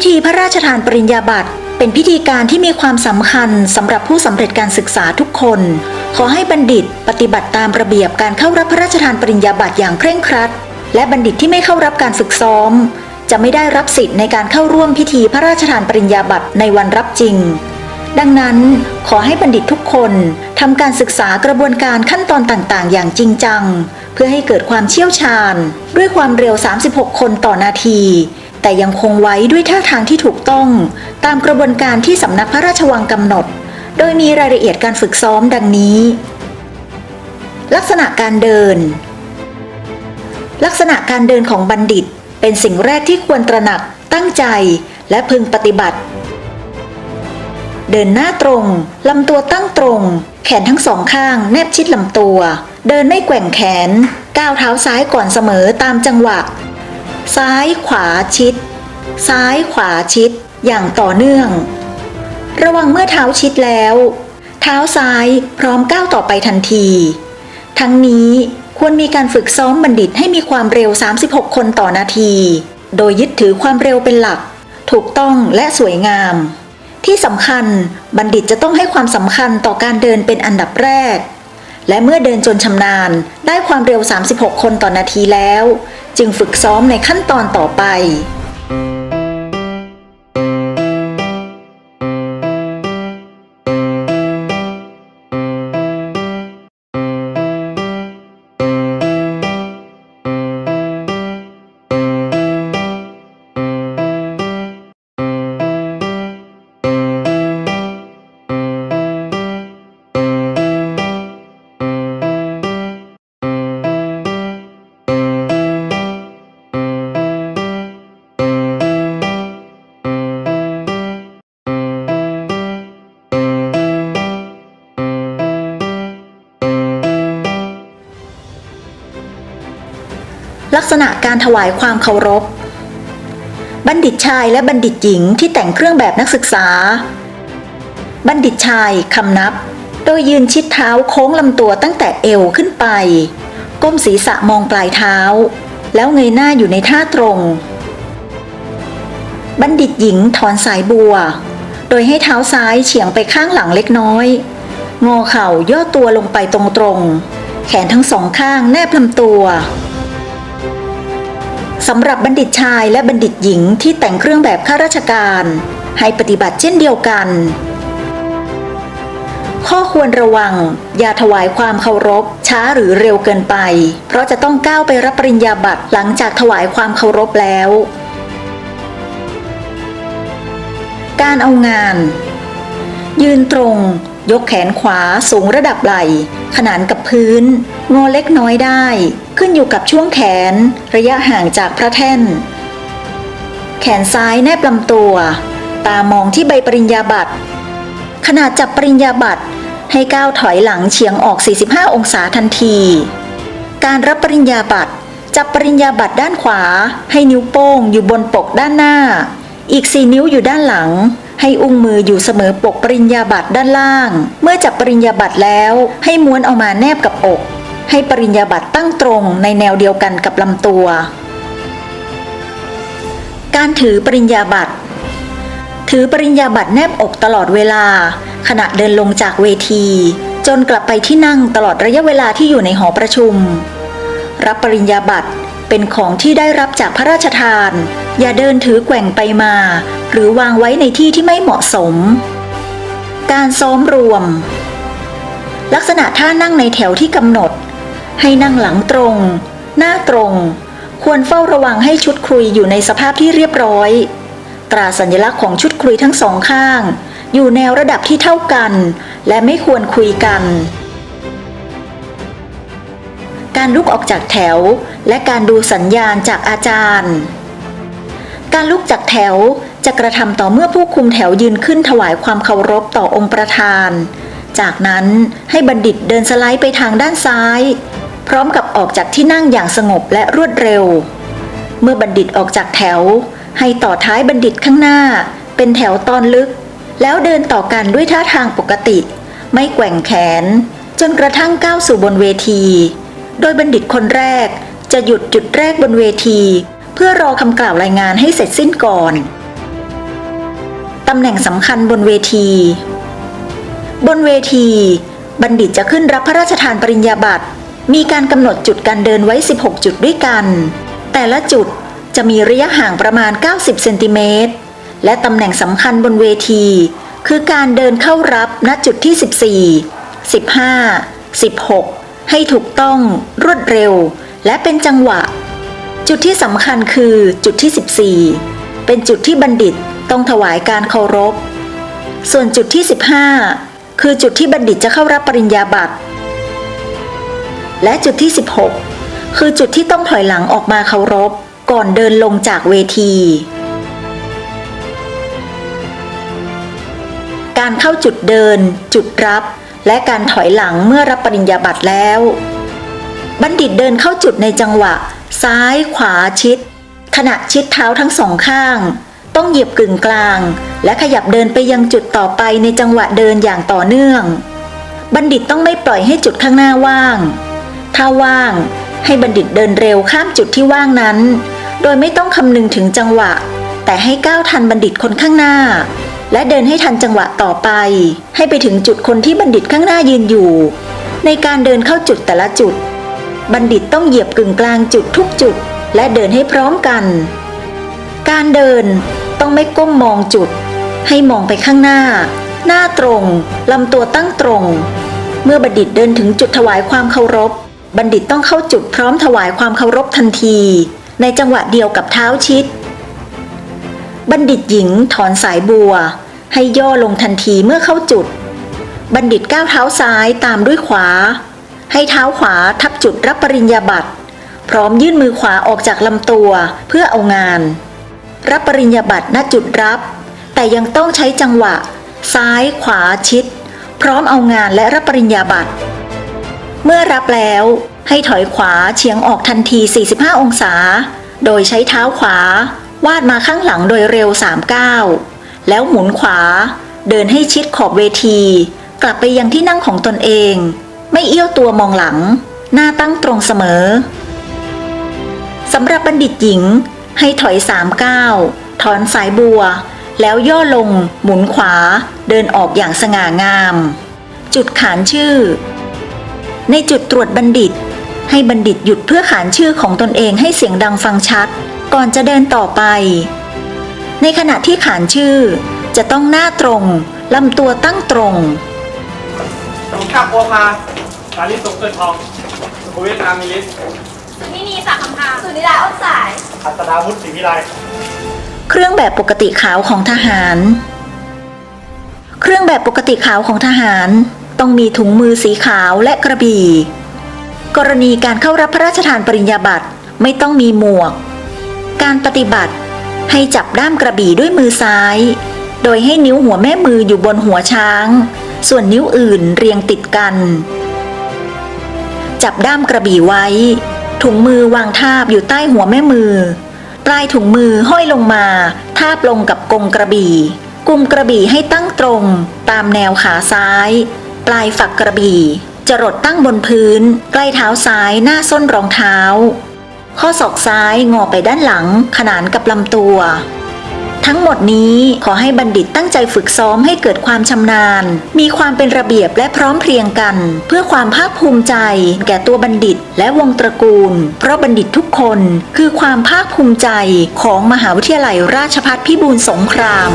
พิธีพระราชทานปริญญาบัตรเป็นพิธีการที่มีความสำคัญสำหรับผู้สำเร็จการศึกษาทุกคน ขอให้บัณฑิตปฏิบัติตามระเบียบการเข้ารับพระราชทานปริญญาบัตรอย่างเคร่งครัด และบัณฑิตที่ไม่เข้ารับการฝึกซ้อม จะไม่ได้รับสิทธิ์ในการเข้าร่วมพิธีพระราชทานปริญญาบัตรในวันรับจริง ดังนั้น ขอให้บัณฑิตทุกคนทำการศึกษากระบวนการขั้นตอนต่างๆ อย่างจริงจัง เพื่อให้เกิดความเชี่ยวชาญ ด้วยความเร็ว 36 คนต่อนาที แต่ยังคงไว้ด้วยท่าทางที่ถูกต้อง ตามกระบวนการที่สำนักพระราชวังกำหนด โดยมีรายละเอียดการฝึกซ้อมดังนี้ ลักษณะการเดิน ลักษณะการเดินของบัณฑิต เป็นสิ่งแรกที่ควรตระหนัก ตั้งใจ และพึงปฏิบัติ เดินหน้าตรง ลำตัวตั้งตรง แขนทั้งสองข้าง แนบชิดลำตัว เดินไม่แกว่งแขน ก้าวเท้าซ้ายก่อนเสมอตามจังหวะ ซ้ายขวาชิด ซ้ายขวาชิด อย่างต่อเนื่อง ระวังเมื่อเท้าชิดแล้ว เท้าซ้ายพร้อมก้าวต่อไปทันที ทั้งนี้ควรมีการฝึกซ้อมบัณฑิตให้มีความเร็ว 36 คนต่อนาที โดยยึดถือความเร็วเป็นหลัก ถูกต้องและสวยงาม ที่สำคัญบัณฑิตจะต้องให้ความสำคัญต่อการเดินเป็นอันดับแรก และเมื่อเดินจนชำนาญได้ความเร็ว 36 คนต่อนาทีแล้ว จึงฝึกซ้อมในขั้นตอนต่อไป ถวายความเคารพ บัณฑิตชายและบัณฑิตหญิงที่แต่งเครื่องแบบนักศึกษา บัณฑิตชายคำนับ โดยยืนชิดเท้าโค้งลำตัวตั้งแต่เอวขึ้นไป ก้มศีรษะมองปลายเท้า แล้วเงยหน้าอยู่ในท่าตรง บัณฑิตหญิงถอนสายบัว โดยให้เท้าซ้ายเฉียงไปข้างหลังเล็กน้อย งอเข่าย่อตัวลงไปตรงๆแขนทั้งสองข้างแนบลำตัว สำหรับบัณฑิตชายและบัณฑิตหญิงที่แต่งเครื่องแบบข้าราชการ ให้ปฏิบัติเช่นเดียวกัน ข้อควรระวัง อย่าถวายความเคารพ ช้าหรือเร็วเกินไป เพราะจะต้องก้าวไปรับปริญญาบัตรหลังจากถวายความเคารพแล้ว การเอางาน ยืนตรง ยกแขนขวาสูงระดับไหล่ ขนานกับพื้น งอเล็กน้อยได้ ขึ้นอยู่กับช่วงแขน ระยะห่างจากพระแท่น แขนซ้ายแนบลำตัว ตามองที่ใบปริญญาบัตรขณะจับปริญญาบัตรให้ก้าวถอยหลังเฉียงออก 45 องศาทันที การรับปริญญาบัตรจับปริญญาบัตรด้านขวา ให้นิ้วโป้งอยู่บนปกด้านหน้า อีก 4 นิ้วอยู่ด้านหลัง ให้อุ้งมืออยู่เสมอปกปริญญาบัตรด้านล่าง เมื่อจับปริญญาบัตรแล้วให้ม้วนเอามาแนบกับอก ให้ปริญญาบัตรตั้งตรงในแนวเดียวกันกับลำตัว การถือปริญญาบัตร ถือปริญญาบัตรแนบอกตลอดเวลา ขณะเดินลงจากเวที จนกลับไปที่นั่งตลอดระยะเวลาที่อยู่ในหอประชุม รับปริญญาบัตรเป็นของที่ได้รับจากพระราชทาน อย่าเดินถือแกว่งไปมา หรือวางไว้ในที่ที่ไม่เหมาะสม การซ้อมรวม ลักษณะท่านั่งในแถวที่กำหนด ให้นั่งหลังตรง หน้าตรง ควรเฝ้าระวังให้ชุดคุยอยู่ในสภาพที่เรียบร้อย ตราสัญลักษณ์ของชุดคุยทั้งสองข้าง อยู่แนวระดับที่เท่ากัน และไม่ควรคุยกัน การลุกออกจากแถว และการดูสัญญาณจากอาจารย์ การลุกจากแถวจะกระทำต่อเมื่อผู้คุมแถวยืนขึ้นถวายความเคารพต่อองค์ประธาน จากนั้นให้บัณฑิตเดินสไลด์ไปทางด้านซ้าย พร้อมกับออกจากที่นั่งอย่างสงบและรวดเร็ว เมื่อบัณฑิตออกจากแถว ให้ต่อท้ายบัณฑิตข้างหน้า เป็นแถวตอนลึก แล้วเดินต่อกันด้วยท่าทางปกติ ไม่แกว่งแขน จนกระทั่งก้าวสู่บนเวที โดยบัณฑิตคนแรกจะหยุดจุดแรกบนเวที เพื่อรอคำกล่าวรายงานให้เสร็จสิ้นก่อนตำแหน่งสำคัญบนเวที บนเวที บัณฑิตจะขึ้นรับพระราชทานปริญญาบัตร มีการกำหนดจุดการเดินไว้ 16 จุดด้วยกัน แต่ละจุดจะมีระยะห่างประมาณ 90 เซนติเมตร และตำแหน่งสำคัญบนเวที คือการเดินเข้ารับณจุดที่ 14 15 16 ให้ถูกต้องรวดเร็ว และเป็นจังหวะ จุดที่สำคัญคือจุดที่ 14 เป็นจุดที่บัณฑิตต้องถวายการเคารพ ส่วนจุดที่ 15 คือจุดที่บัณฑิตจะเข้ารับปริญญาบัตร และจุดที่ 16 คือจุดที่ต้องถอยหลังออกมาเคารพ ก่อนเดินลงจากเวที การเข้าจุดเดิน จุดรับ และการถอยหลังเมื่อรับปริญญาบัตรแล้ว บัณฑิตเดินเข้าจุดในจังหวะ ซ้ายขวาชิด ขณะชิดเท้าทั้งสองข้าง ต้องเหยียบกึ่งกลาง และขยับเดินไปยังจุดต่อไปในจังหวะเดินอย่างต่อเนื่องบัณฑิตต้องไม่ปล่อยให้จุดข้างหน้าว่าง ถ้าว่าง ให้บัณฑิตเดินเร็วข้ามจุดที่ว่างนั้น โดยไม่ต้องคำนึงถึงจังหวะ แต่ให้ก้าวทันบัณฑิตคนข้างหน้า และเดินให้ทันจังหวะต่อไป ให้ไปถึงจุดคนที่บัณฑิตข้างหน้ายืนอยู่ ในการเดินเข้าจุดแต่ละจุด บัณฑิตต้องเหยียบกึ่งกลางจุดทุกจุด และเดินให้พร้อมกัน การเดินต้องไม่ก้มมองจุด ให้มองไปข้างหน้า หน้าตรงลำตัวตั้งตรงเมื่อบัณฑิตเดินถึงจุดถวายความเคารพ บัณฑิตต้องเข้าจุดพร้อมถวายความเคารพทันที ในจังหวะเดียวกับเท้าชิด บัณฑิตหญิงถอนสายบัว ให้ย่อลงทันทีเมื่อเข้าจุด บัณฑิตก้าวเท้าซ้ายตามด้วยขวา ให้เท้าขวาทับจุดรับปริญญาบัตร พร้อมยื่นมือขวาออกจากลำตัวเพื่อเอางาน รับปริญญาบัตรณจุดรับ แต่ยังต้องใช้จังหวะ ซ้ายขวาชิด พร้อมเอางานและรับปริญญาบัตร เมื่อรับแล้ว ให้ถอยขวาเฉียงออกทันที 45 องศา โดยใช้เท้าขวา วาดมาข้างหลังโดยเร็ว 3 ก้าวแล้วหมุนขวา เดินให้ชิดขอบเวที กลับไปยังที่นั่งของตนเอง ไม่เอี้ยวตัวมองหลัง หน้าตั้งตรงเสมอสำหรับบัณฑิตหญิง ให้ถอยสามก้าวถอนสายบัว แล้วย่อลง หมุนขวา เดินออกอย่างสง่างาม จุดขานชื่อ ในจุดตรวจบัณฑิต ให้บัณฑิตหยุดเพื่อขานชื่อของตนเองให้เสียงดังฟังชัด ก่อนจะเดินต่อไป ในขณะที่ขานชื่อ จะต้องหน้าตรงลำตัวตั้งตรงผมขับบัวพาสาลิสสมเกิดทองสุขุมวิทอามิลิสนี่นี่สามคำถามสุนิดาอ้นสายอัศดาวุฒิศรีวิไลเครื่องแบบปกติขาวของทหาร เครื่องแบบปกติขาวของทหาร ต้องมีถุงมือสีขาวและกระบี่ กรณีการเข้ารับพระราชทานปริญญาบัตรไม่ต้องมีหมวก การปฏิบัติให้จับด้ามกระบี่ด้วยมือซ้าย โดยให้นิ้วหัวแม่มืออยู่บนหัวช้าง ส่วนนิ้วอื่นเรียงติดกัน จับด้ามกระบี่ไว้ ถุงมือวางทาบอยู่ใต้หัวแม่มือ ปลายถุงมือห้อยลงมา ทาบลงกับกงกระบี่กุมกระบี่ให้ตั้งตรงตามแนวขาซ้าย ปลายฝักกระบี่จรดตั้งบนพื้น ใกล้เท้าซ้ายหน้าส้นรองเท้า ข้อศอกซ้ายงอไปด้านหลัง ขนานกับลำตัว ทั้งหมดนี้ขอให้บัณฑิตตั้งใจฝึกซ้อมให้เกิดความชำนาญ มีความเป็นระเบียบและพร้อมเพรียงกัน เพื่อความภาคภูมิใจ แก่ตัวบัณฑิตและวงตระกูล เพราะบัณฑิตทุกคนคือความภาคภูมิใจของมหาวิทยาลัยราชภัฏพิบูลสงคราม